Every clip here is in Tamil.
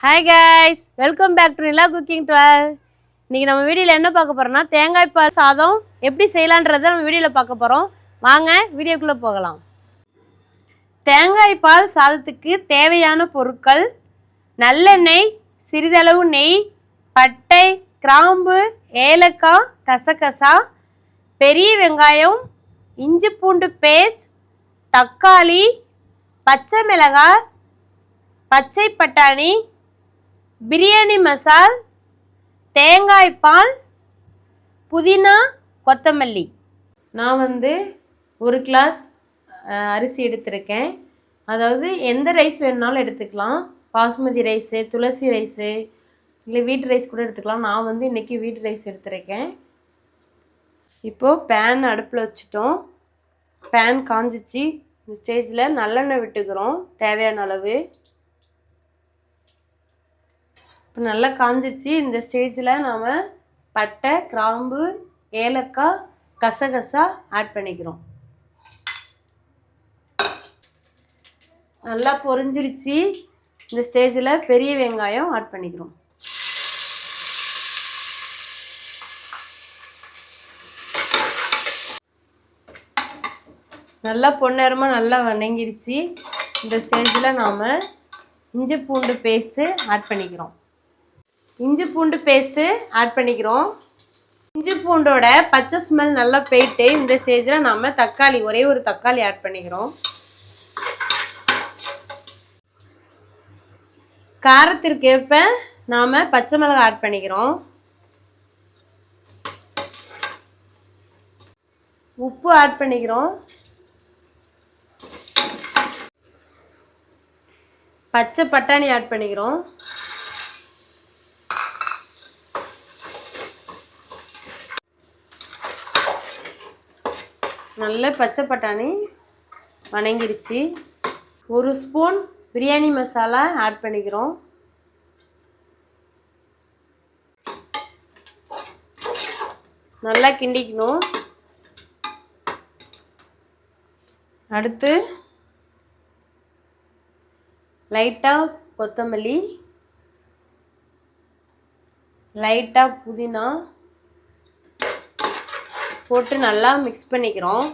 Hi guys welcome back to Nila cooking twelve இன்றைக்கி நம்ம வீடியோவில் என்ன பார்க்க போகிறோம்னா தேங்காய் பால் சாதம் எப்படி செய்யலான்றதை நம்ம வீடியோவில் பார்க்க போகிறோம் வாங்க வீடியோக்குள்ளே போகலாம். தேங்காய் பால் சாதத்துக்கு தேவையான பொருட்கள் நல்லெண்ணெய் சிறிதளவு நெய் பட்டை கிராம்பு ஏலக்காய் கசகசா பெரிய வெங்காயம் இஞ்சி பூண்டு பேஸ்ட் தக்காளி பச்சை மிளகாய் பச்சை பட்டாணி பிரியாணி மசால் தேங்காய் பால் புதினா கொத்தமல்லி. நான் வந்து ஒரு கிளாஸ் அரிசி எடுத்திருக்கேன். அதாவது எந்த ரைஸ் வேணுனாலும் எடுத்துக்கலாம். பாஸ்மதி ரைஸு துளசி ரைஸு இல்லை வீட்டு ரைஸ் கூட எடுத்துக்கலாம். நான் வந்து இன்றைக்கி வீட்டு ரைஸ் எடுத்திருக்கேன். இப்போது பேன் அடுப்பில் வச்சுட்டோம். பேன் காஞ்சிச்சு. இந்த ஸ்டேஜில் நல்லெண்ணெய் விட்டுக்கிறோம். தேவையான அளவு. இப்போ நல்லா காஞ்சிச்சு. இந்த ஸ்டேஜில் நாம் பட்டை கிராம்பு ஏலக்காய் கசகசா ஆட் பண்ணிக்கிறோம். நல்லா பொரிஞ்சிருச்சு. இந்த ஸ்டேஜில் பெரிய வெங்காயம் ஆட் பண்ணிக்கிறோம். நல்லா பொன்னேரமாக நல்லா வணங்கிடுச்சு இந்த ஸ்டேஜில் நாம் இஞ்சி பூண்டு பேஸ்ட்டு ஆட் பண்ணிக்கிறோம். இஞ்சி பூண்டு பேஸ்ட்டு ஆட் பண்ணிக்கிறோம். இஞ்சி பூண்டோட பச்சை ஸ்மெல் நல்லா போயிட்டு இந்த ஸ்டேஜில் நம்ம தக்காளி ஒரே ஒரு தக்காளி ஆட் பண்ணிக்கிறோம். காரத்திற்கேற்ப நாம் பச்சை மிளகாய் ஆட் பண்ணிக்கிறோம். உப்பு ஆட் பண்ணிக்கிறோம். பச்சை பட்டாணி ஆட் பண்ணிக்கிறோம். நல்ல பச்சை பட்டாணி வணங்கிருச்சு ஒரு ஸ்பூன் பிரியாணி மசாலா ஆட் பண்ணிக்கிறோம். நல்லா கிண்டிக்கணும். அடுத்து லைட்டாக கொத்தமல்லி லைட்டாக புதினா போட்டு நல்லா மிக்ஸ் பண்ணிக்கிறோம்.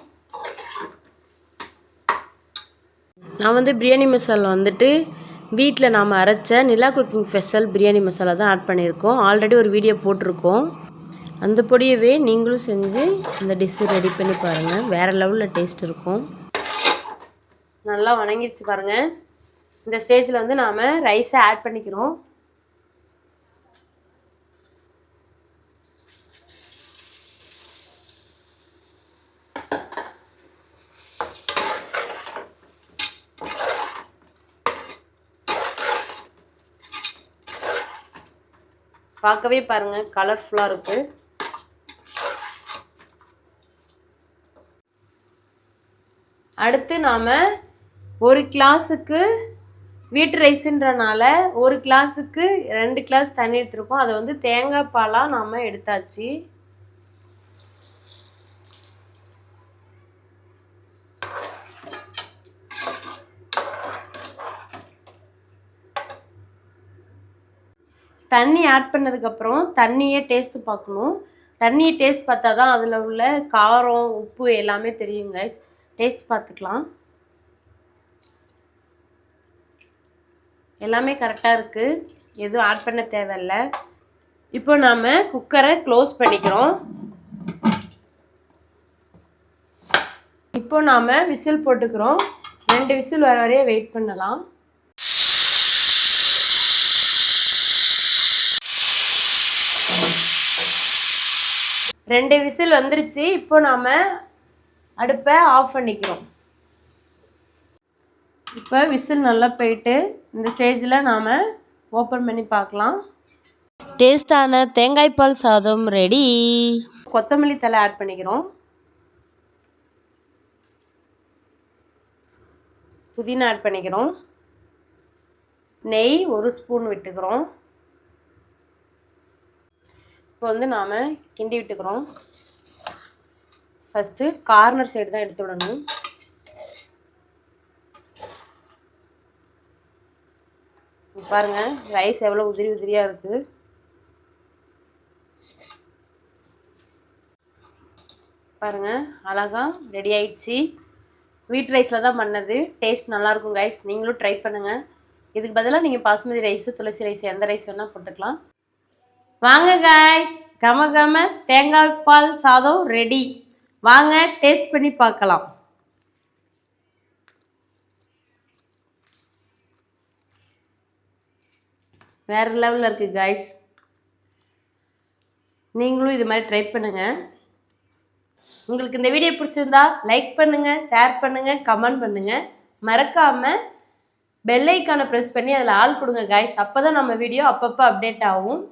நான் வந்து பிரியாணி மசாலா வந்துட்டு வீட்டில் நாம் அரைச்ச நிலா குக்கிங் ஸ்பெஷல் பிரியாணி மசாலா தான் ஆட் பண்ணியிருக்கோம். ஆல்ரெடி ஒரு வீடியோ போட்டிருக்கோம். அந்த பொடியவே நீங்களும் செஞ்சு இந்த டிஷ்ஷு ரெடி பண்ணி பாருங்கள் வேறு லெவலில் டேஸ்ட் இருக்கும். நல்லா வணங்கிடுச்சு பாருங்கள் இந்த ஸ்டேஜில் வந்து நாம் ரைஸை ஆட் பண்ணிக்கிறோம். பார்க்கவே பாருங்கள் கலர்ஃபுல்லாக இருக்குது அடுத்து நாம் ஒரு கிளாஸுக்கு வீட்டு ரைஸுன்றனால ஒரு கிளாஸுக்கு ரெண்டு கிளாஸ் தண்ணி எடுத்துருக்கோம். அதை வந்து தேங்காய் பாலாக நாம் எடுத்தாச்சு. தண்ணி ஆட் பண்ணதுக்கப்புறம் தண்ணியே டேஸ்ட்டு பார்க்கணும். தண்ணியை டேஸ்ட் பார்த்தா தான் அதில் உள்ள காரம் உப்பு எல்லாமே தெரியும் கைஸ் டேஸ்ட் பார்த்துக்கலாம். எல்லாமே கரெக்டாக இருக்குது எதுவும் ஆட் பண்ண தேவையில்ல. இப்போ நாம் குக்கரை க்ளோஸ் பண்ணிக்கிறோம். இப்போ நாம் விசில் போட்டுக்கிறோம். ரெண்டு விசில் வர வரைய வெயிட் பண்ணலாம். ரெண்டு விசில் வந்துருச்சு. இப்போ நாம் அடுப்பை ஆஃப் பண்ணிக்கிறோம். இப்போ விசில் நல்லா போயிட்டு இந்த ஸ்டேஜில் நாம் ஓப்பன் பண்ணி பார்க்கலாம். டேஸ்டான தேங்காய் பால் சாதம் ரெடி கொத்தமல்லி தலை ஆட் பண்ணிக்கிறோம். புதினா ஆட் பண்ணிக்கிறோம். நெய் ஒரு ஸ்பூன் விட்டுக்கிறோம். இப்போ வந்து நாம் கிண்டி விட்டுக்கிறோம். ஃபஸ்ட்டு கார்னர் சைடு தான் எடுத்து விடணும். பாருங்க ரைஸ் எவ்வளோ உதிரி உதிரியாக இருக்குது பாருங்க அழகா ரெடி ஆயிடுச்சு. வீட் ரைஸில் தான் பண்ணது. டேஸ்ட் நல்லாயிருக்கும் கைஸ் நீங்களும் ட்ரை பண்ணுங்கள் இதுக்கு பதிலாக நீங்கள் பாஸ்மதி ரைஸு துளசி ரைஸ் எந்த ரைஸ் வேணால் போட்டுக்கலாம். வாங்க காய்ஸ் கம கம. தேங்காய் பால் சாதம் ரெடி வாங்க டேஸ்ட் பண்ணி பார்க்கலாம். வேறு லெவலில் இருக்குது காய்ஸ் நீங்களும் இது மாதிரி ட்ரை பண்ணுங்கள் உங்களுக்கு இந்த வீடியோ பிடிச்சிருந்தா லைக் பண்ணுங்கள் ஷேர் பண்ணுங்கள் கமெண்ட் பண்ணுங்கள் மறக்காமல் பெல்லைக்கான ப்ரெஸ் பண்ணி அதில் ஆள் கொடுங்க காய்ஸ் அப்போ தான் நம்ம வீடியோ அப்பப்போ அப்டேட் ஆகும்.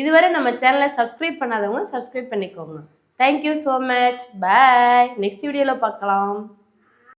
இதுவரை நம்ம சேனலை சப்ஸ்கிரைப் பண்ணாதவங்க சப்ஸ்கிரைப் பண்ணிக்கோங்க. Thank you so much bye next வீடியோவில் பார்க்கலாம்.